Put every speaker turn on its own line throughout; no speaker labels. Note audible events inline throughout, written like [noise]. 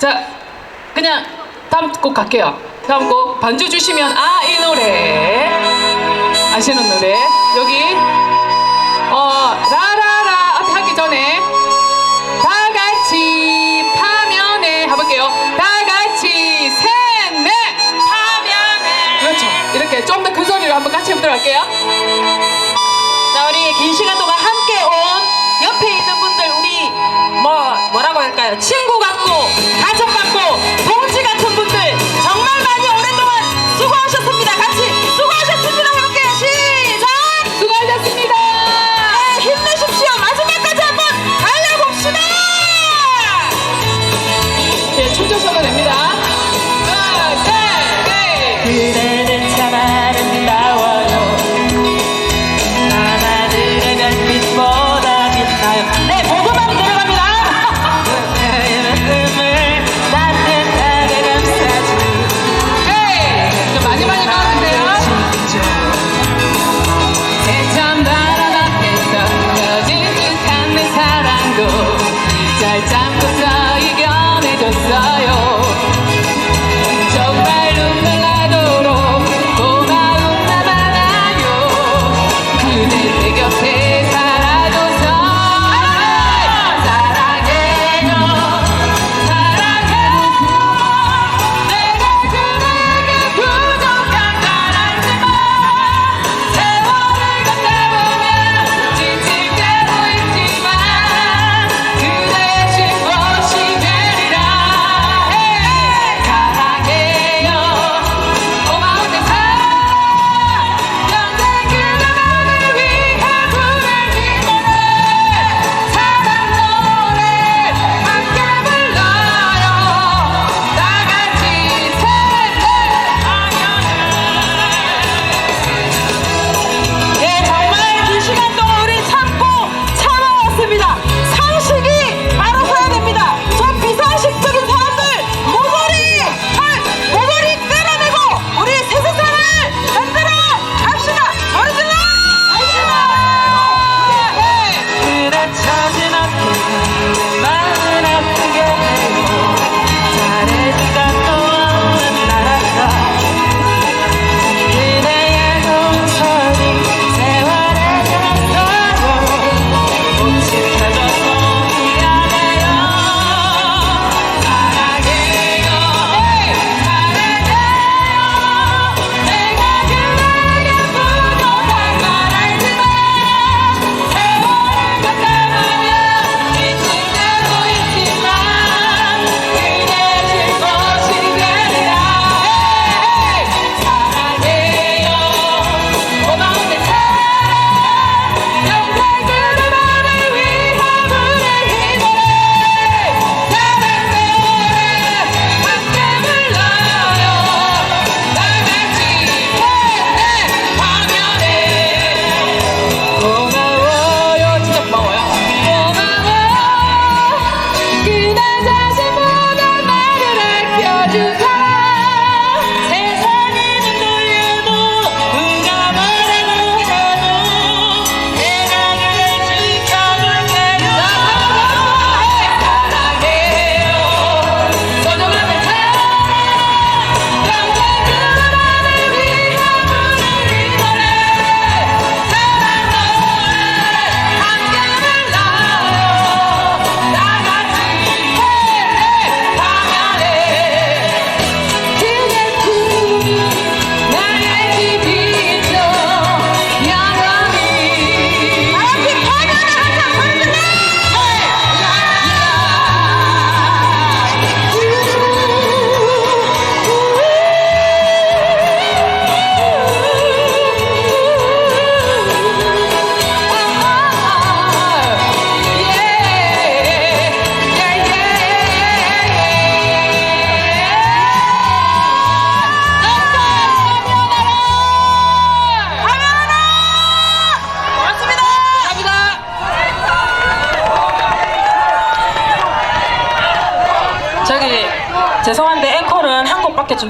자, 그냥 다음 곡 갈게요. 다음 곡 반주 주시면 아 이 노래 아시는 노래 여기 어 라라라 앞에 하기 전에 다 같이 파면에 해볼게요. 다 같이 셋넷
파면에
그렇죠. 이렇게 좀 더 큰 소리로 한번 같이 해보도록 할게요.
자 우리 긴 시간 동안 함께 온 옆에 있는 분들 우리 뭐 뭐라고 할까요? 친구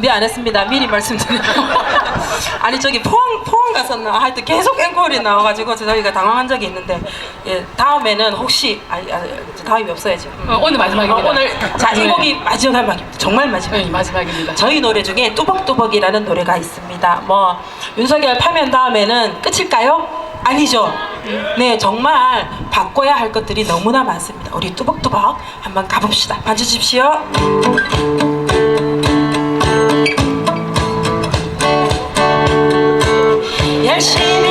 준비 안 했습니다. 미리 말씀드려요. [laughs] 아니 저기 포항 포항 갔었나 하여튼 계속 앵콜이 나와가지고 저희가 당황한 적이 있는데 예, 다음에는 혹시 아, 아,
다음이 없어야죠. 음.
어, 오늘 마지막입니다.
어, 오늘 자이
네.
곡이 마지막입니다. 정말 마지막입니다.
네, 마지막입니다.
저희 노래 중에 뚜벅뚜벅이라는 노래가 있습니다. 뭐 윤석열 파면 다음에는 끝일까요? 아니죠. 네, 정말 바꿔야 할 것들이 너무나 많습니다. 우리 뚜벅뚜벅 한번 가봅시다. 봐주십시오. Her she